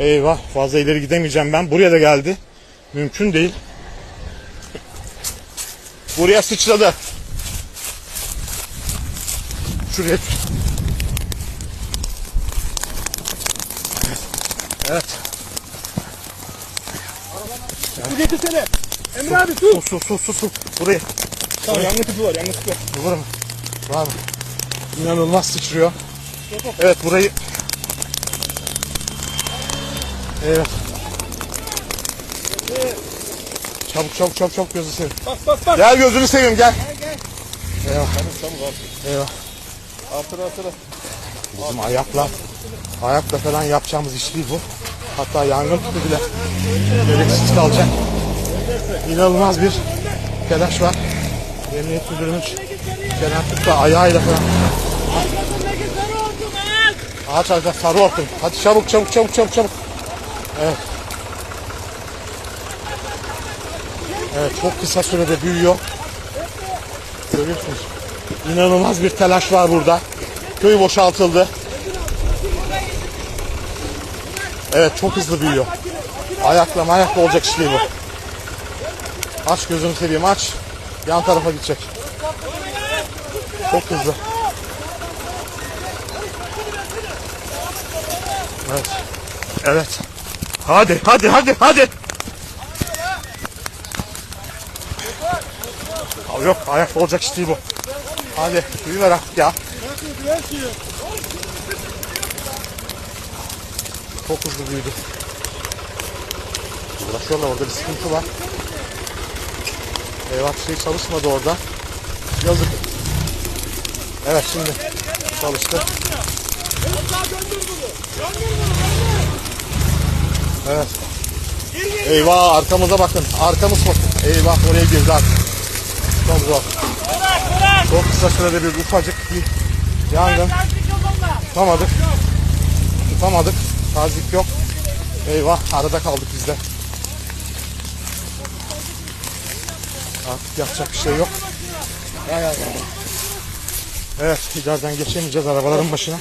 Eyvah fazla ileri gidemeyeceğim ben. Buraya da geldi. Mümkün değil. Buraya sıçradı. Şuraya. Evet. Su getirsene. Emre abi su. Su su su su. Buraya. Tamam yangın tüpü var yangın tüpü. Var mı? Var mı? İnanılmaz sıçrıyor. Evet burayı. Evet. Çabuk çabuk çabuk çabuk gözünü seveyim. Bak bak bak. Gel gözünü seveyim gel. Eyvah. Eyvah. Artıra artıra. Bizim ayakla ayakla falan yapacağımız iş değil bu. Hatta yangın tüpü bile gereksiz kalacak. İnanılmaz bir telaş var. Emniyet müdürümüz Kenan Türk de ayağıyla falan. Ağaç ağaçta sarı hortum. Hadi çabuk çabuk çabuk çabuk çabuk. Evet. Evet çok kısa sürede büyüyor. Görüyorsunuz. İnanılmaz bir telaş var burada. Köy boşaltıldı. Evet çok hızlı büyüyor. Ayakla ayakla olacak iş bu. Aç gözünü seveyim aç. Yan tarafa gidecek. Çok hızlı. Evet. Evet. Hadi hadi hadi hadi. Abi yok ayakla olacak iş bu. Hadi büyüver artık ya. Çok hızlı büyüdü. Uğraşıyorlar orada bir sıkıntı var. Eyvah şey çalışmadı orada. Yazık. Evet şimdi çalıştı. Evet. Eyvah arkamıza bakın. Arkamız bakın. Eyvah oraya girdi artık. Çok zor. Çok kısa sürede bir ufacık bir yangın. Tutamadık. Tutamadık. Tazik yok. Eyvah arada kaldık biz de. Artık yapacak bir şey yok. Evet ileriden geçemeyeceğiz arabaların başına.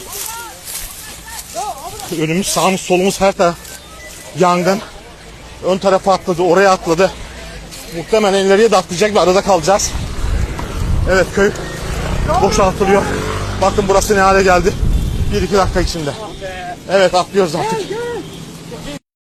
Önümüz sağımız solumuz her taraf yangın. Ön tarafa atladı oraya atladı. Muhtemelen ileriye de atlayacak ve arada kalacağız. Evet köy boşaltılıyor. Bakın burası ne hale geldi. 1-2 dakika içinde. Evet atlıyoruz artık.